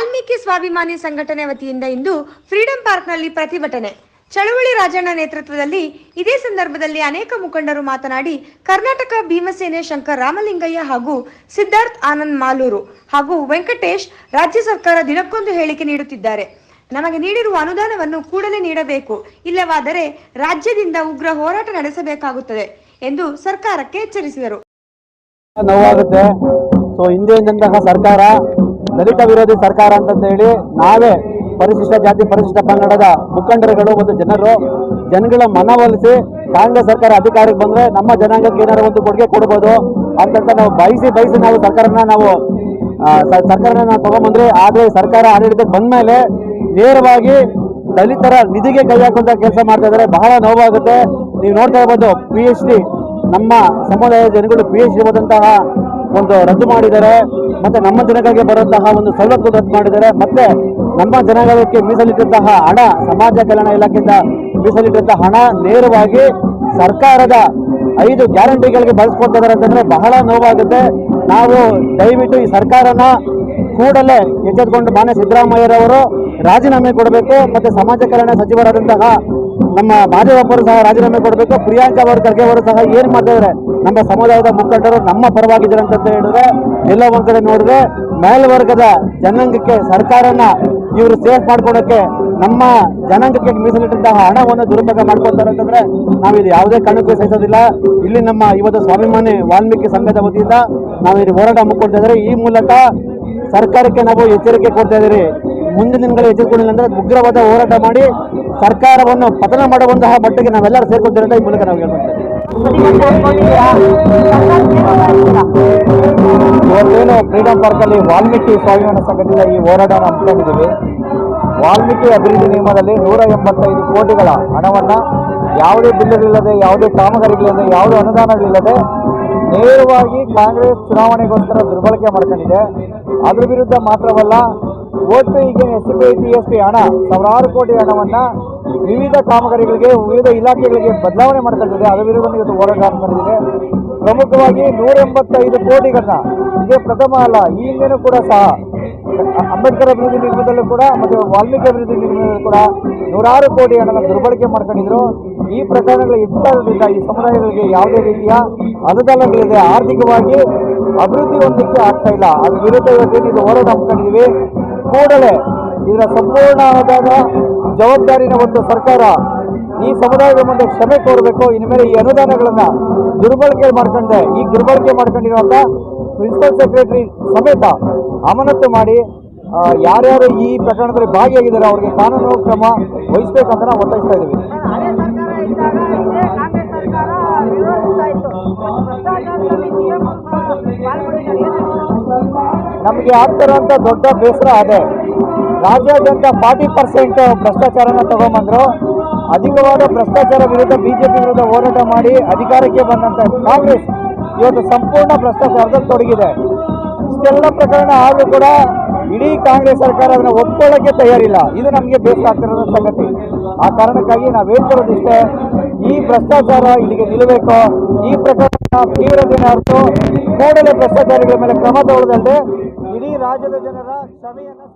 ವಾಲ್ಮೀಕಿ ಸ್ವಾಭಿಮಾನಿ ಸಂಘಟನೆ ವತಿಯಿಂದ ಇಂದು ಫ್ರೀಡಂ ಪಾರ್ಕ್ನಲ್ಲಿ ಪ್ರತಿಭಟನೆ. ಚಳುವಳಿ ರಾಜಣ್ಣ ನೇತೃತ್ವದಲ್ಲಿ ಇದೇ ಸಂದರ್ಭದಲ್ಲಿ ಅನೇಕ ಮುಖಂಡರು ಮಾತನಾಡಿ ಕರ್ನಾಟಕ ಭೀಮಸೇನೆ ಶಂಕರ್ ರಾಮಲಿಂಗಯ್ಯ ಹಾಗೂ ಸಿದ್ಧಾರ್ಥ್ ಆನಂದ್ ಮಾಲೂರು ಹಾಗೂ ವೆಂಕಟೇಶ್ ರಾಜ್ಯ ಸರ್ಕಾರ ದಿನಕ್ಕೊಂದು ಹೇಳಿಕೆ ನೀಡುತ್ತಿದ್ದಾರೆ. ನಮಗೆ ನೀಡಿರುವ ಅನುದಾನವನ್ನು ಕೂಡಲೇ ನೀಡಬೇಕು. ಇಲ್ಲವಾದರೆ ರಾಜ್ಯದಿಂದ ಉಗ್ರ ಹೋರಾಟ ನಡೆಸಬೇಕಾಗುತ್ತದೆ ಎಂದು ಸರ್ಕಾರಕ್ಕೆ ಎಚ್ಚರಿಸಿದರು. ಸರ್ಕಾರ ದಲಿತ ವಿರೋಧಿ ಸರ್ಕಾರ ಅಂತ ಹೇಳಿ ನಾವೇ ಪರಿಶಿಷ್ಟ ಜಾತಿ, ಪರಿಶಿಷ್ಟ ಪಂಗಡದ ಮುಖಂಡರುಗಳು ಮತ್ತು ಜನರು, ಜನಗಳ ಮನವೊಲಿಸಿ ಕಾಂಗ್ರೆಸ್ ಸರ್ಕಾರ ಅಧಿಕಾರಕ್ಕೆ ಬಂದ್ರೆ ನಮ್ಮ ಜನಾಂಗಕ್ಕೆ ಏನಾದ್ರು ಒಂದು ಕೊಡುಗೆ ಕೊಡ್ಬೋದು ಅಂತಂತ ನಾವು ಬಯಸಿ ಬಯಸಿ ನಾವು ಸರ್ಕಾರನ ನಾವು ಸರ್ಕಾರನ ನಾವು ತಗೊಂಬಂದ್ರೆ ಆದ್ರೆ ಸರ್ಕಾರ ಆಡಳಿತಕ್ಕೆ ಬಂದ್ಮೇಲೆ ನೇರವಾಗಿ ದಲಿತರ ನಿಧಿಗೆ ಕೈ ಹಾಕುವಂತ ಕೆಲಸ ಮಾಡ್ತಾ ಇದ್ದಾರೆ. ಬಹಳ ನೋವಾಗುತ್ತೆ. ನೀವು ನೋಡ್ತಾ ಇರ್ಬೋದು ಪಿ ಎಚ್ ಡಿ ನಮ್ಮ ಸಮುದಾಯದ ಜನಗಳು ಪಿ ಎಚ್ ಡಿ ಓದಂತಹ ಒಂದು ರದ್ದು ಮಾಡಿದ್ದಾರೆ ಮತ್ತೆ ನಮ್ಮ ಜನಗಳಿಗೆ ಬರುವಂತಹ ಒಂದು ಸವಲತ್ತು ರದ್ದು ಮಾಡಿದ್ದಾರೆ ಮತ್ತೆ ನಮ್ಮ ಜನಗಳಿಗೆ ಮೀಸಲಿಟ್ಟಂತಹ ಹಣ, ಸಮಾಜ ಕಲ್ಯಾಣ ಇಲಾಖೆಯಿಂದ ಮೀಸಲಿಟ್ಟಂತಹ ಹಣ ನೇರವಾಗಿ ಸರ್ಕಾರದ ಐದು ಗ್ಯಾರಂಟಿಗಳಿಗೆ ಬಳಸ್ಕೊಳ್ತಾ ಇದ್ದಾರೆ ಅಂತಂದ್ರೆ ಬಹಳ ನೋವಾಗುತ್ತೆ. ನಾವು ದಯವಿಟ್ಟು ಈ ಸರ್ಕಾರನ ಕೂಡಲೇ ಎಚ್ಚೆತ್ಕೊಂಡು ಮಾನ್ಯ ಸಿದ್ದರಾಮಯ್ಯರವರು ರಾಜೀನಾಮೆ ಕೊಡಬೇಕು ಮತ್ತೆ ಸಮಾಜ ಕಲ್ಯಾಣ ಸಚಿವರಾದಂತಹ ನಮ್ಮ ಮಾದೇವಪ್ಪರು ಸಹ ರಾಜೀನಾಮೆ ಕೊಡಬೇಕು. ಪ್ರಿಯಾಂಕಾ ಅವರು ಖರ್ಗೆ ಅವರು ಸಹ ಏನ್ ಮಾಡ್ತಾ ನಮ್ಮ ಸಮುದಾಯದ ಮುಖಂಡರು ನಮ್ಮ ಪರವಾಗಿದ್ದಾರೆ ಅಂತ ಹೇಳಿದ್ರೆ, ಎಲ್ಲ ಒಂದ್ ಕಡೆ ನೋಡಿದ್ರೆ ಮೇಲ್ವರ್ಗದ ಜನಾಂಗಕ್ಕೆ ಸರ್ಕಾರನ ಇವರು ಸೇಫ್ ಮಾಡ್ಕೊಳಕ್ಕೆ ನಮ್ಮ ಜನಾಂಗಕ್ಕೆ ಮೀಸಲಿಟ್ಟಂತಹ ಹಣವನ್ನು ದುರುಪಯೋಗ ಮಾಡ್ಕೊಳ್ತಾರೆ ಅಂತಂದ್ರೆ ನಾವು ಇದು ಯಾವುದೇ ಕಾರಣಕ್ಕೂ ಸಹಿಸೋದಿಲ್ಲ. ಇಲ್ಲಿ ನಮ್ಮ ಇವತ್ತು ಸ್ವಾಭಿಮಾನಿ ವಾಲ್ಮೀಕಿ ಸಂಘದ ವತಿಯಿಂದ ನಾವು ಇಲ್ಲಿ ಹೋರಾಟ ಹಮ್ಮಿಕೊಳ್ತಾ ಇದ್ದಾರೆ. ಈ ಮೂಲಕ ಸರ್ಕಾರಕ್ಕೆ ನಾವು ಎಚ್ಚರಿಕೆ ಕೊಡ್ತಾ ಇದ್ದೀರಿ. ಮುಂದಿನ ದಿನಗಳು ಎಚ್ಚರಿಕೊಂಡಿಲ್ಲ ಅಂದ್ರೆ ಉಗ್ರವಾದ ಹೋರಾಟ ಮಾಡಿ ಸರ್ಕಾರವನ್ನು ಪತನ ಮಾಡುವಂತಹ ಮಟ್ಟಿಗೆ ನಾವೆಲ್ಲರೂ ಅಂತ ಈ ಮೂಲಕ ನಾವು ಹೇಳ್ಕೊಳ್ತೇವೆ ಇವತ್ತೇನು ಫ್ರೀಡಂ ಪಾರ್ಕಲ್ಲಿ ವಾಲ್ಮೀಕಿ ಸ್ವಾಭಿಮಾನ ಸಂಘದಿಂದ ಈ ಹೋರಾಟ ಹಮ್ಮಿಕೊಂಡಿದ್ದೀವಿ ವಾಲ್ಮೀಕಿ ಅಭಿವೃದ್ಧಿ ನಿಯಮದಲ್ಲಿ ನೂರ ಎಂಬತ್ತೈದು ಕೋಟಿಗಳ ಹಣವನ್ನ ಯಾವುದೇ ಬಿಲ್ಲುಗಳಿಲ್ಲದೆ, ಯಾವುದೇ ಕಾಮಗಾರಿಗಳಿಲ್ಲದೆ, ಯಾವುದೇ ಅನುದಾನಗಳಿಲ್ಲದೆ ನೇರವಾಗಿ ಕಾಂಗ್ರೆಸ್ ಚುನಾವಣೆಗೋಸ್ಕರ ದುರ್ಬಳಕೆ ಮಾಡ್ಕೊಂಡಿದೆ. ಅದ್ರ ವಿರುದ್ಧ ಮಾತ್ರವಲ್ಲ ಓಟ್ ಈಗ S P T S P ಹಣ, ಸಾವಿರಾರು ಕೋಟಿ ಹಣವನ್ನು ವಿವಿಧ ಕಾಮಗಾರಿಗಳಿಗೆ, ವಿವಿಧ ಇಲಾಖೆಗಳಿಗೆ ಬದಲಾವಣೆ ಮಾಡ್ಕೊಂಡಿದೆ ಅದರ ವಿರುದ್ಧ ಇವತ್ತು ಹೋರಾಟ ಮಾಡಿದೆ ಪ್ರಮುಖವಾಗಿ ನೂರ ಎಂಬತ್ತೈದು ಕೋಟಿಗಳನ್ನ ಇದೇ ಪ್ರಥಮ ಅಲ್ಲ, ಈ ಹಿಂದೆನೂ ಕೂಡ ಸಹ ಅಂಬೇಡ್ಕರ್ ಅಭಿವೃದ್ಧಿ ನಿಗಮದಲ್ಲೂ ಕೂಡ ಮತ್ತು ವಾಲ್ಮೀಕಿ ಅಭಿವೃದ್ಧಿ ನಿಗಮದಲ್ಲೂ ಕೂಡ ನೂರಾರು ಕೋಟಿ ಹಣನ ದುರ್ಬಳಕೆ ಮಾಡ್ಕೊಂಡಿದ್ರು. ಈ ಪ್ರಕರಣಗಳು ಹೆಚ್ಚಾಗೋದ್ರಿಂದ ಈ ಸಮುದಾಯಗಳಿಗೆ ಯಾವುದೇ ರೀತಿಯ ಅನುದಾನಗಳಿದೆ ಆರ್ಥಿಕವಾಗಿ ಅಭಿವೃದ್ಧಿ ಹೊಂದಕ್ಕೆ ಆಗ್ತಾ ಇಲ್ಲ. ಅದ್ರ ವಿರುದ್ಧ ಇವತ್ತೇನು ಇದು ಹೋರಾಟ ಹಮ್ಮಿಕೊಂಡಿದ್ದೀವಿ ಕೂಡಲೇ ಇದರ ಸಂಪೂರ್ಣವಾದ ಜವಾಬ್ದಾರಿನ ಒಂದು ಸರ್ಕಾರ ಈ ಸಮುದಾಯದ ಮುಂದೆ ಕ್ಷಮೆ ಕೋರಬೇಕು. ಇನ್ಮೇಲೆ ಈ ಅನುದಾನಗಳನ್ನು ದುರ್ಬಳಕೆ ಮಾಡ್ಕೊಂಡೆ, ಈ ದುರ್ಬಳಕೆ ಮಾಡ್ಕೊಂಡಿರುವಂತ ಪ್ರಿನ್ಸಿಪಲ್ ಸೆಕ್ರೆಟರಿ ಸಮೇತ ಅಮಾನತು ಮಾಡಿ ಯಾರ್ಯಾರು ಈ ಪ್ರಕರಣದಲ್ಲಿ ಭಾಗಿಯಾಗಿದ್ದಾರೆ ಅವರಿಗೆ ಕಾನೂನು ಕ್ರಮ ವಹಿಸಬೇಕಂತ ನಾವು ಒತ್ತಾಯಿಸ್ತಾ ಇದ್ದೀವಿ. ನಮಗೆ ಆಗ್ತಿರೋಂಥ ದೊಡ್ಡ ಬೇಸರ ಅದೇ. ರಾಜ್ಯಾದ್ಯಂತ ಫಾರ್ಟಿ ಪರ್ಸೆಂಟ್ ಭ್ರಷ್ಟಾಚಾರನ ತಗೊಂಬಂದ್ರು. ಅಧಿಕವಾದ ಭ್ರಷ್ಟಾಚಾರ ವಿರುದ್ಧ ಬಿಜೆಪಿ ವಿರುದ್ಧ ಹೋರಾಟ ಮಾಡಿ ಅಧಿಕಾರಕ್ಕೆ ಬಂದಂಥ ಕಾಂಗ್ರೆಸ್ ಇವತ್ತು ಸಂಪೂರ್ಣ ಭ್ರಷ್ಟಾಚಾರದಲ್ಲಿ ತೊಡಗಿದೆ. ಇಷ್ಟೆಲ್ಲ ಪ್ರಕರಣ ಆದರೂ ಕೂಡ ಇಡೀ ಕಾಂಗ್ರೆಸ್ ಸರ್ಕಾರ ಅದನ್ನು ಒಪ್ಕೊಳ್ಳೋಕ್ಕೆ ತಯಾರಿಲ್ಲ. ಇದು ನಮಗೆ ಬೇಸರ ಆಗ್ತಿರೋ ಸಂಗತಿ. ಆ ಕಾರಣಕ್ಕಾಗಿ ನಾವು ಹೇಳ್ತಿರೋದಿಷ್ಟೇ, ಈ ಭ್ರಷ್ಟಾಚಾರ ಇಲ್ಲಿಗೆ ನಿಲ್ಲಬೇಕು. ಈ ಪ್ರಕರಣ ತೀವ್ರತೆಯನ್ನು ಅರ್ಥ ಕೂಡಲೇ ಭ್ರಷ್ಟಾಚಾರಿಗಳ ಮೇಲೆ ಕ್ರಮ ತಗೊಳ್ಳದಲ್ಲದೆ ಇಡೀ ರಾಜ್ಯದ ಜನರ ಕ್ಷಮೆಯನ್ನು